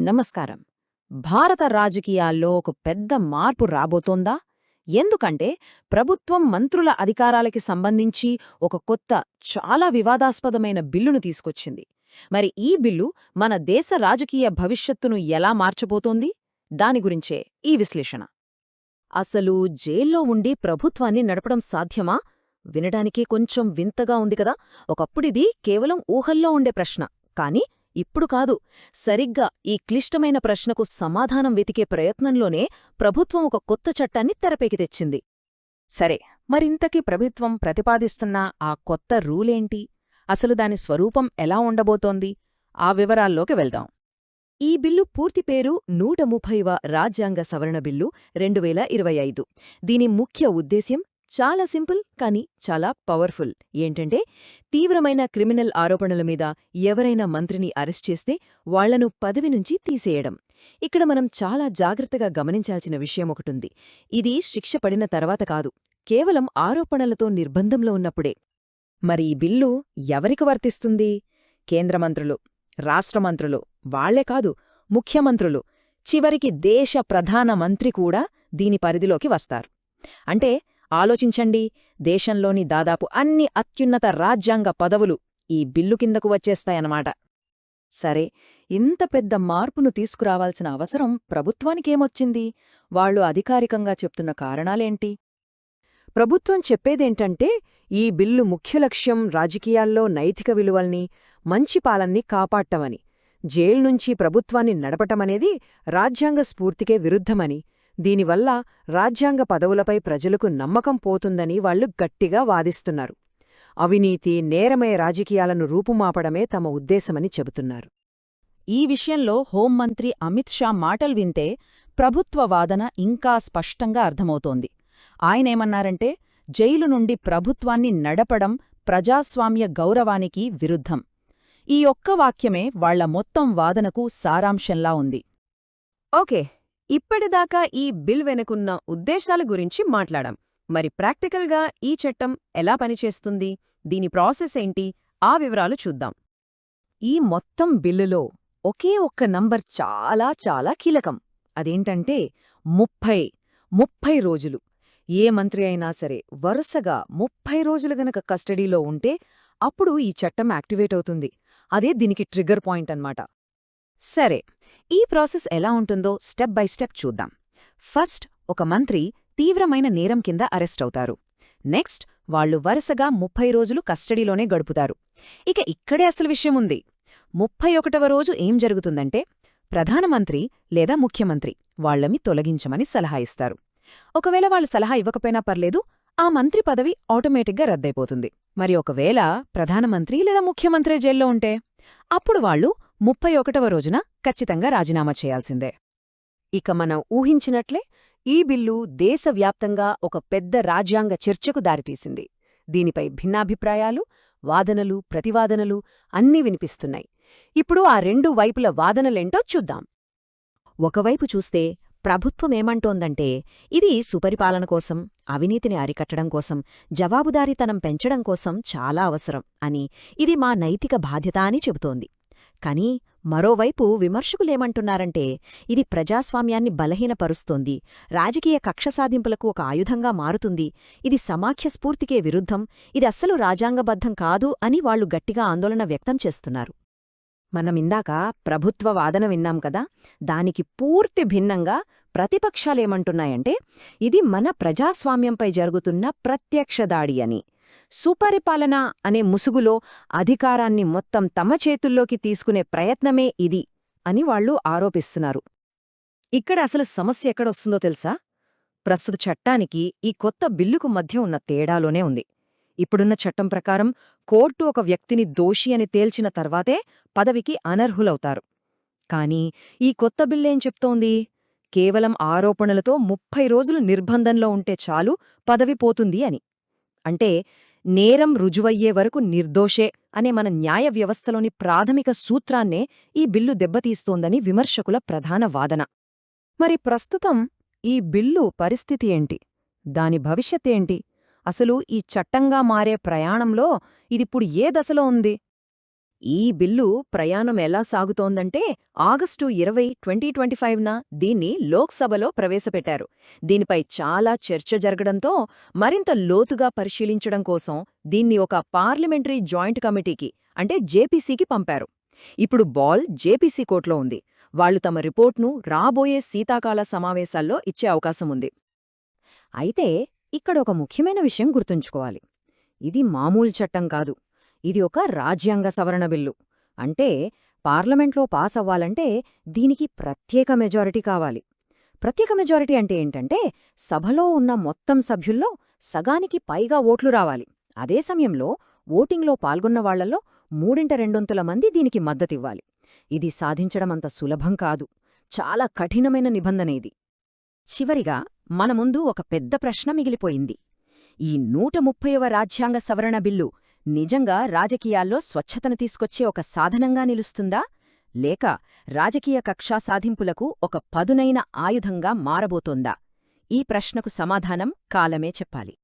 నమస్కారం. భారత రాజకీయాల్లో ఒక పెద్ద మార్పు రాబోతోందా? ఎందుకంటే ప్రభుత్వం మంత్రుల అధికారాలకి సంబంధించి ఒక కొత్త చాలా వివాదాస్పదమైన బిల్లును తీసుకొచ్చింది. మరి ఈ బిల్లు మన దేశ రాజకీయ భవిష్యత్తును ఎలా మార్చబోతోంది? దాని గురించే ఈ విశ్లేషణ. అసలు జైల్లో ఉండి ప్రభుత్వాన్ని నడపడం సాధ్యమా? వినడానికి కొంచెం వింతగా ఉంది కదా? ఒకప్పుడిది కేవలం ఊహల్లో ఉండే ప్రశ్న. కానీ ఇప్పుడు కాదు సరిగ్గా ఈ క్లిష్టమైన ప్రశ్నకు సమాధానం వెతికే ప్రయత్నంలోనే ప్రభుత్వం ఒక కొత్త చట్టాన్ని తెరపేకి తెచ్చింది. సరే మరింతకీ ప్రభుత్వం ప్రతిపాదిస్తున్న ఆ కొత్త రూలేంటి? అసలు దాని స్వరూపం ఎలా ఉండబోతోంది? ఆ వివరాల్లోకి వెళ్దాం. ఈ బిల్లు పూర్తి పేరు నూట ముప్పైవ రాజ్యాంగ సవరణ బిల్లు రెండు వేల ఇరవై ఐదు. దీని ముఖ్య ఉద్దేశ్యం చాలా సింపుల్ కానీ చాలా పవర్ఫుల్. ఏంటంటే తీవ్రమైన క్రిమినల్ ఆరోపణల మీద ఎవరైనా మంత్రిని అరెస్ట్ చేస్తే వాళ్ళను పదవి నుంచి తీసేయడం. ఇక్కడ మనం చాలా జాగ్రత్తగా గమనించాల్సిన విషయం ఒకటుంది. ఇది శిక్ష పడిన తర్వాత కాదు కేవలం ఆరోపణలతో నిర్బంధంలో ఉన్నప్పుడే. మరి ఈ బిల్లు ఎవరికి వర్తిస్తుంది? కేంద్రమంత్రులు రాష్ట్రమంత్రులు వాళ్ళే కాదు ముఖ్యమంత్రులు. చివరికి దేశ ప్రధాన మంత్రి కూడా దీని పరిధిలోకి వస్తారు. అంటే ఆలోచించండి దేశంలోని దాదాపు అన్ని అత్యున్నత రాజ్యాంగ పదవులు ఈ బిల్లు కిందకు వచ్చేస్తాయన్నమాట. సరే ఇంత పెద్ద మార్పును తీసుకురావాల్సిన అవసరం ప్రభుత్వానికేమొచ్చింది? వాళ్ళు అధికారికంగా చెప్తున్న కారణాలేంటి? ప్రభుత్వం చెప్పేదేంటంటే ఈ బిల్లు ముఖ్య లక్ష్యం రాజకీయాల్లో నైతిక విలువల్ని మంచి పాలన్ని కాపాడటమని జైల్నుంచి ప్రభుత్వాన్ని నడపటమనేది రాజ్యాంగ స్ఫూర్తికే విరుద్ధమని దీనివల్ల రాజ్యాంగ పదవులపై ప్రజలకు నమ్మకం పోతుందని వాళ్ళు గట్టిగా వాదిస్తున్నారు. అవినీతి నేరమయ రాజకీయాలను రూపుమాపడమే తమ ఉద్దేశమని చెబుతున్నారు. ఈ విషయంలో హోంమంత్రి అమిత్ షా మాటలు వింటే ప్రభుత్వ వాదన ఇంకా స్పష్టంగా అర్థమవుతోంది. ఆయనేమన్నారంటే జైలు నుండి ప్రభుత్వాన్ని నడపడం ప్రజాస్వామ్య గౌరవానికి విరుద్ధం. ఈ ఒక్క వాక్యమే వాళ్ళ మొత్తం వాదనకు సారాంశంలా ఉంది. ఓకే. ఇప్పటిదాకా ఈ బిల్ వెనుకున్న ఉద్దేశాల గురించి మాట్లాడాం. మరి ప్రాక్టికల్గా ఈ చట్టం ఎలా పనిచేస్తుంది? దీని ప్రాసెస్ ఏంటి? ఆ వివరాలు చూద్దాం. ఈ మొత్తం బిల్లులో ఒకే ఒక్క నంబర్ చాలా చాలా కీలకం. అదేంటంటే ముప్పై ముప్పై రోజులు. ఏ మంత్రి అయినా సరే వరుసగా ముప్పై రోజులు గనక కస్టడీలో ఉంటే అప్పుడు ఈ చట్టం యాక్టివేట్ అవుతుంది. అదే దీనికి ట్రిగ్గర్ పాయింట్ అన్నమాట. సరే ఈ ప్రాసెస్ ఎలా ఉంటుందో స్టెప్ బై స్టెప్ చూద్దాం. ఫస్ట్ ఒక మంత్రి తీవ్రమైన నేరం కింద అరెస్ట్ అవుతారు. నెక్స్ట్ వాళ్ళు వరుసగా ముప్పై రోజులు కస్టడీలోనే గడుపుతారు. ఇక ఇక్కడే అసలు విషయముంది ముప్పై ఒకటవ రోజు ఏం జరుగుతుందంటే ప్రధానమంత్రి లేదా ముఖ్యమంత్రి వాళ్ళమి తొలగించమని సలహా ఇస్తారు. ఒకవేళ వాళ్ళు సలహా ఇవ్వకపోయినా పర్లేదు ఆ మంత్రి పదవి ఆటోమేటిక్గా రద్దయిపోతుంది. మరి ఒకవేళ ప్రధానమంత్రి లేదా ముఖ్యమంత్రి జైల్లో ఉంటే? అప్పుడు వాళ్ళు ముప్పై ఒకటవ రోజున ఖచ్చితంగా రాజీనామా చేయాల్సిందే. ఇక మనం ఊహించినట్లే ఈ బిల్లు దేశవ్యాప్తంగా ఒక పెద్ద రాజ్యాంగ చర్చకు దారితీసింది. దీనిపై భిన్నాభిప్రాయాలు వాదనలు ప్రతివాదనలు అన్నీ వినిపిస్తున్నాయి. ఇప్పుడు ఆ రెండు వైపుల వాదనలేంటో చూద్దాం. ఒకవైపు చూస్తే ప్రభుత్వమేమంటోందంటే ఇది సుపరిపాలన కోసం అవినీతిని అరికట్టడం కోసం జవాబుదారీతనం పెంచడం కోసం చాలా అవసరం అని ఇది మా నైతిక బాధ్యత అని చెబుతోంది. కానీ మరోవైపు విమర్శకులేమంటున్నారంటే ఇది ప్రజాస్వామ్యాన్ని బలహీనపరుస్తోంది. రాజకీయ కక్ష సాధింపులకు ఒక ఆయుధంగా మారుతుంది. ఇది సమాఖ్య స్ఫూర్తికే విరుద్ధం. ఇది అస్సలు రాజ్యాంగబద్ధం కాదు అని వాళ్ళు గట్టిగా ఆందోళన వ్యక్తం చేస్తున్నారు. మనమిందాక ప్రభుత్వ వాదన విన్నాం కదా దానికి పూర్తి భిన్నంగా ప్రతిపక్షాలేమంటున్నాయంటే ఇది మన ప్రజాస్వామ్యంపై జరుగుతున్న ప్రత్యక్ష దాడి అని. సుపరిపాలన అనే ముసుగులో అధికారాన్ని మొత్తం తమ చేతుల్లోకి తీసుకునే ప్రయత్నమే ఇది అని వాళ్ళు ఆరోపిస్తున్నారు. ఇక్కడ అసలు సమస్య ఎక్కడొస్తుందో తెలుసా? ప్రస్తుత చట్టానికి ఈ కొత్త బిల్లుకు మధ్య ఉన్న తేడాలోనే ఉంది. ఇప్పుడున్న చట్టం ప్రకారం కోర్టు ఒక వ్యక్తిని దోషి అని తేల్చిన తర్వాతే పదవికి అనర్హులవుతారు. కాని ఈ కొత్త బిల్లేం చెప్తోంది? కేవలం ఆరోపణలతో ముప్పై రోజులు నిర్బంధంలో ఉంటే చాలు పదవి పోతుంది అని. అంటే నేరం రుజువయ్యే వరకు నిర్దోషే అనే మన న్యాయ వ్యవస్థలోని ప్రాథమిక సూత్రాన్నే ఈ బిల్లు దెబ్బతీస్తోందని విమర్శకుల ప్రధాన వాదన. మరి ప్రస్తుతం ఈ బిల్లు పరిస్థితి ఏంటి? దాని భవిష్యత్తేంటి అసలు ఈ చట్టంగా మారే ప్రయాణంలో ఇదిప్పుడు ఏ దశలో ఉంది? ఈ బిల్లు ప్రయాణం ఎలా సాగుతోందంటే ఆగస్టు ఇరవై ట్వంటీ ట్వంటీ ఫైవ్న దీన్ని లోక్సభలో ప్రవేశపెట్టారు. దీనిపై చాలా చర్చ జరగడంతో మరింత లోతుగా పరిశీలించడం కోసం దీన్ని ఒక పార్లమెంటరీ జాయింట్ కమిటీకి అంటే జేపీసీకి పంపారు. ఇప్పుడు బాల్ జేపీసీ కోర్టులో ఉంది. వాళ్ళు తమ రిపోర్ట్ను రాబోయే శీతాకాల సమావేశాల్లో ఇచ్చే అవకాశం ఉంది. అయితే ఇక్కడ ఒక ముఖ్యమైన విషయం గుర్తుంచుకోవాలి. ఇది మామూలు చట్టం కాదు. ఇది ఒక రాజ్యాంగ సవరణ బిల్లు. అంటే పార్లమెంట్లో పాస్ అవ్వాలంటే దీనికి ప్రత్యేక మెజారిటీ కావాలి. ప్రత్యేక మెజారిటీ అంటే ఏంటంటే సభలో ఉన్న మొత్తం సభ్యుల్లో సగానికి పైగా ఓట్లు రావాలి. అదే సమయంలో ఓటింగ్లో పాల్గొన్న వాళ్ళలో మూడింట రెండొంతుల మంది దీనికి మద్దతివ్వాలి. ఇది సాధించడమంత సులభం కాదు. చాలా కఠినమైన నిబంధన ఇది. చివరిగా మన ముందు ఒక పెద్ద ప్రశ్న మిగిలిపోయింది. ఈ నూట ముప్పైవ రాజ్యాంగ సవరణ బిల్లు నిజంగా రాజకీయాల్లో స్వచ్ఛతను తీసుకొచ్చే ఒక సాధనంగా నిలుస్తుందా? లేక రాజకీయ కక్షా సాధింపులకు ఒక పదునైన ఆయుధంగా మారబోతోందా? ఈ ప్రశ్నకు సమాధానం కాలమే చెప్పాలి.